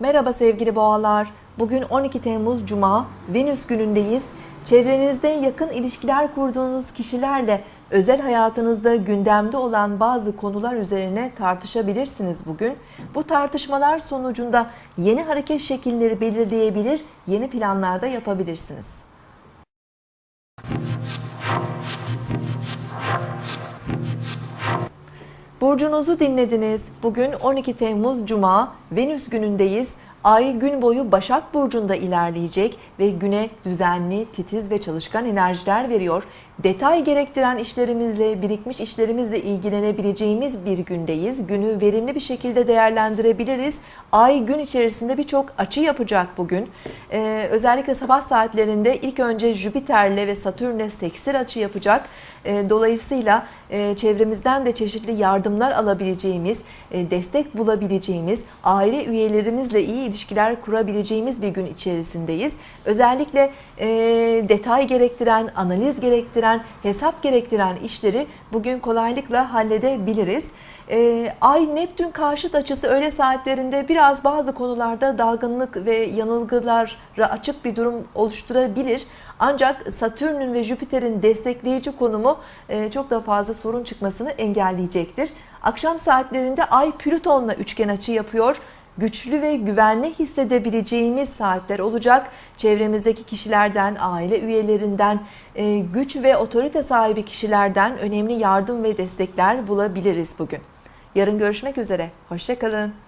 Merhaba sevgili boğalar. Bugün 12 Temmuz Cuma, Venüs günündeyiz. Çevrenizde yakın ilişkiler kurduğunuz kişilerle özel hayatınızda gündemde olan bazı konular üzerine tartışabilirsiniz bugün. Bu tartışmalar sonucunda yeni hareket şekilleri belirleyebilir, yeni planlar da yapabilirsiniz. Burcunuzu dinlediniz. Bugün 12 Temmuz Cuma, Venüs günündeyiz. Ay gün boyu Başak Burcu'nda ilerleyecek ve güne düzenli, titiz ve çalışkan enerjiler veriyor. Detay gerektiren işlerimizle, birikmiş işlerimizle ilgilenebileceğimiz bir gündeyiz. Günü verimli bir şekilde değerlendirebiliriz. Ay gün içerisinde birçok açı yapacak bugün. Ee, özellikle sabah saatlerinde ilk önce Jüpiter'le ve Satürn'le seksir açı yapacak. Ee, dolayısıyla e, çevremizden de çeşitli yardımlar alabileceğimiz, e, destek bulabileceğimiz, aile üyelerimizle iyi ilişkiler kurabileceğimiz bir gün içerisindeyiz. Özellikle e, detay gerektiren, analiz gerektiren, hesap gerektiren işleri bugün kolaylıkla halledebiliriz. E, Ay Neptün karşıt açısı öğle saatlerinde biraz bazı konularda dalgınlık ve yanılgılara açık bir durum oluşturabilir. Ancak Satürn'ün ve Jüpiter'in destekleyici konumu e, çok daha fazla sorun çıkmasını engelleyecektir. Akşam saatlerinde Ay Plüton'la üçgen açı yapıyor güçlü ve güvenli hissedebileceğimiz saatler olacak. Çevremizdeki kişilerden, aile üyelerinden, e, güç ve otorite sahibi kişilerden önemli yardım ve destekler bulabiliriz bugün. Yarın görüşmek üzere. Hoşçakalın.